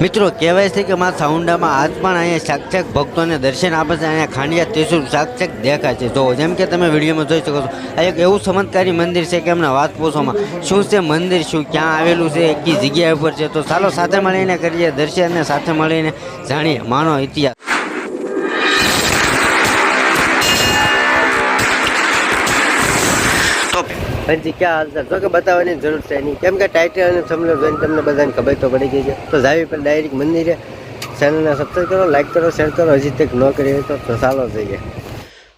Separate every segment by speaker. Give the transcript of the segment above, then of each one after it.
Speaker 1: મિત્રો, કહેવાય છે કે મા સાઉન્ડામાં આજ પણ અહીંયા સાક્ષાત ભક્તોને દર્શન આપે છે, અહીંયા ખાંડિયા, ત્રિશુલ સાક્ષાત દેખાય છે. જો જેમ કે તમે વિડીયોમાં જોઈ શકો છો, આ એક એવું ચમત્કારી મંદિર છે કે એમના વાત પૂછોમાં શું છે મંદિર, શું ક્યાં આવેલું છે કઈ જગ્યા ઉપર છે? તો ચાલો સાથે મળીને કરીએ દર્શન અને સાથે મળીને જાણીએ. માનો ઇતિહાસ. હજી ક્યાં હાલતા તો કે બતાવવાની જરૂર છે નહીં. કેમ કે ટાઇટલ અને થંબનેલ જોઈને તમને બધાને ખબર તો પડી ગઈ છે. તો જાવી પર ડાયરેક્ટ મંદિરે ચેનલને સબસ્ક્રાઈબ કરો લાઈક કરો શેર કરો. હજી તક ન હોય તો ચાલો જઈએ.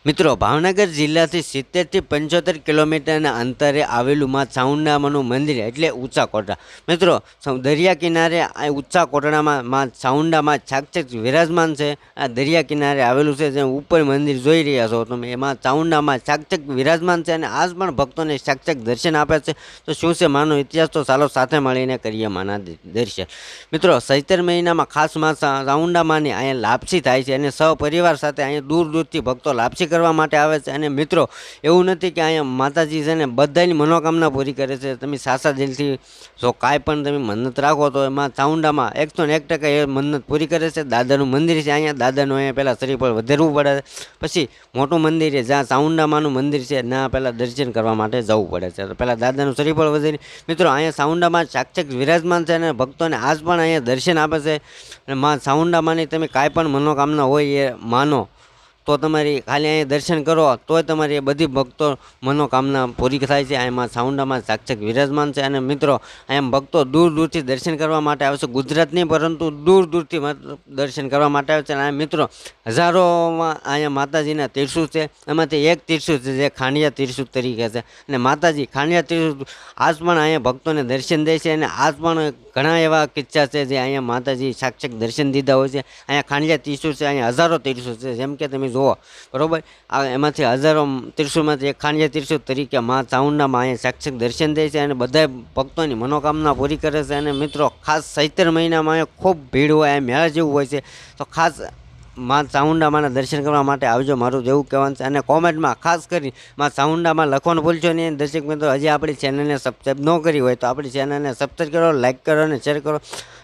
Speaker 1: મિત્રો, ભાવનગર જિલ્લાથી સિત્તેરથી પંચોતેર કિલોમીટરના અંતરે આવેલું માં ચાઉંડામાનું મંદિર એટલે ઊંચા કોટડા મિત્રો, સૌ- દરિયા કિનારે આ ઊંચા કોટડામાં માં ચાઉંડામાં સાક્ષાત વિરાજમાન છે. આ દરિયા કિનારે આવેલું છે જેમ ઉપર મંદિર જોઈ રહ્યા છો. તમે એમાં ચાઉંડામાં સાક્ષાત વિરાજમાન છે અને આજ પણ ભક્તોને સાક્ષાત દર્શન આપે છે. તો શું છે, માનો ઇતિહાસ તો ચાલો સાથે મળીને કરીએ માના દર્શન. મિત્રો, સૈતર મહિનામાં ખાસમાં ચાઉંડામાની અહીંયા લાપસી થાય છે અને સહપરિવાર સાથે અહીંયા દૂર દૂરથી ભક્તો લાપસી કરવા માટે આવે છે. અને મિત્રો, એવું નથી કે અહીંયા માતાજી છે ને બધાની મનોકામના પૂરી કરે છે. તમે સાસા દિલથી જો કાંઈ પણ તમે મન્નત રાખો તો એમાં ચાઉંડામાં એકસો ને એક ટકા એ મન્નત પૂરી કરે છે. દાદાનું મંદિર છે અહીંયા. દાદાનું અહીંયા પહેલાં શ્રીફળ વધારવું પડે છે. પછી મોટું મંદિર છે, જ્યાં ચાઉંડામાનું મંદિર છે, ત્યાં પહેલાં દર્શન કરવા માટે જવું પડે છે. તો પહેલાં દાદાનું શ્રીફળ વધારી. મિત્રો, અહીંયા ચાઉંડામાં સાક્ષક વિરાજમાન છે અને ભક્તોને આજ પણ અહીંયા દર્શન આપે છે. અને માં ચાઉંડામાંની તમે કાંઈ પણ મનોકામના હોય એ માનો. તો તમારી ખાલી અહીંયા દર્શન કરો, તોય તમારી બધી ભક્તો મનોકામના પૂરી થાય છે. એમાં સાઉન્ડામાં સાક્ષક વિરાજમાન છે અને મિત્રો, અહીંયા ભક્તો દૂર દૂરથી દર્શન કરવા માટે આવે છે. ગુજરાતની પરંતુ દૂર દૂરથી દર્શન કરવા માટે આવે છે. અને મિત્રો, હજારોમાં અહીંયા માતાજીના તીર્થો છે. એમાંથી એક તીર્થો છે જે ખાંડિયા તીર્થો તરીકે છે. અને માતાજી ખાંડિયા તીર્થુ આજ પણ અહીંયા ભક્તોને દર્શન દે છે અને આજ પણ ઘણા એવા કિસ્સા છે જે અહીંયા માતાજી સાક્ષક દર્શન દીધા હોય છે. અહીંયા ખાંડિયા તીર્થો છે, અહીંયા હજારો તીર્થો છે. જેમ કે તમે જુઓ. બરાબર? આ એમાંથી હજારો તીર્થુમાંથી એક ખાંડિયા તીર્થુ તરીકે મા ચાઉંડામાં અહીંયા સાક્ષક દર્શન દે છે અને બધા ભક્તોની મનોકામના પૂરી કરે છે. અને મિત્રો, ખાસ ચૈત્ર મહિનામાં અહીંયા ખૂબ ભીડ હોય મેળા જેવું હોય છે. તો ખાસ માં ચામુંડામાના દર્શન કરવા માટે આવજો. મારું જેવું કહેવાનું છે. અને કોમેન્ટમાં ખાસ કરી માં ચામુંડામાં લખવાનું ભૂલશો નહીં. દર્શક મિત્રો, હજી આપણી ચેનલને સબસ્ક્રાઈબ ન કરી હોય તો આપણી ચેનલને સબસ્ક્રાઈબ કરો લાઇક કરો અને શેર કરો.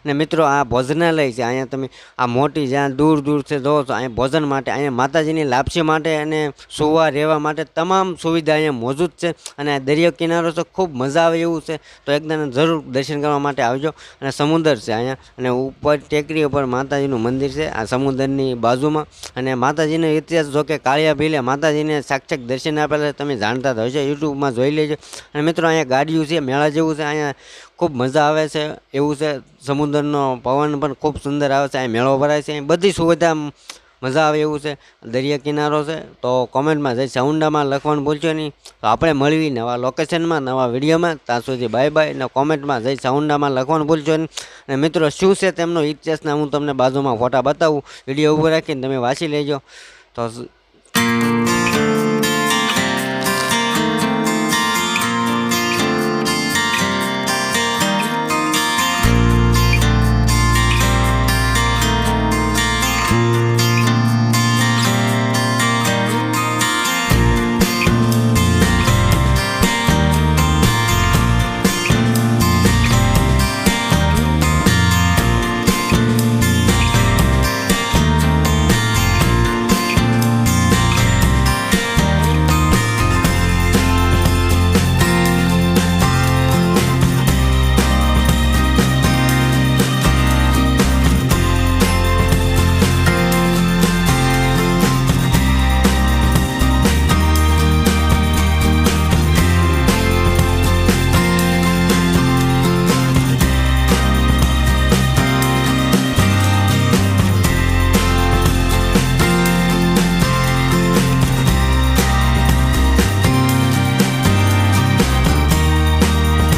Speaker 1: અને મિત્રો, આ ભોજનાલય છે. અહીંયા તમે આ મોટી જ્યાં દૂર દૂરથી જોવો છો. અહીંયા ભોજન માટે, અહીંયા માતાજીની લાપસી માટે અને સુવા રહેવા માટે તમામ સુવિધા અહીંયા મોજૂદ છે. અને દરિયા કિનારો તો ખૂબ મજા આવે એવું છે. તો એકદમ જરૂર દર્શન કરવા માટે આવજો. અને સમુદ્ર છે અહીંયા. અને ઉપર ટેકરી ઉપર માતાજીનું મંદિર છે. આ સમુદ્રની બાજુમાં. અને માતાજીનો ઇતિહાસ જો કે કાળિયા ભીલે માતાજીને સાક્ષાત દર્શન આપેલા તમે જાણતા તો હશો, યુટ્યુબમાં જોઈ લેજો. અને મિત્રો, અહીંયા ગાડીઓ છે, મેળા જેવું છે, અહીંયા ખૂબ મજા આવે છે, એવું છે, સમુદ્રનો પવન પણ ખૂબ સુંદર આવે છે અહીં મેળો ભરાય છે અહીં બધી સુવિધા મજા આવે એવું છે. દરિયા કિનારો છે, તો કોમેન્ટમાં જઈ સાઉન્ડામાં લખવાનું ભૂલશો નહીં. તો આપણે મળવી નવા લોકેશનમાં નવા વિડીયોમાં. ત્યાં સુધી બાય બાય ને કોમેન્ટમાં જઈ સાઉન્ડામાં લખવાનું ભૂલશો નહીં. અને મિત્રો, શું છે તેમનો ઇતિહાસના? હું તમને બાજુમાં ફોટા બતાવું. વીડિયો ઊભો રાખીને તમે વાંચી લેજો. તો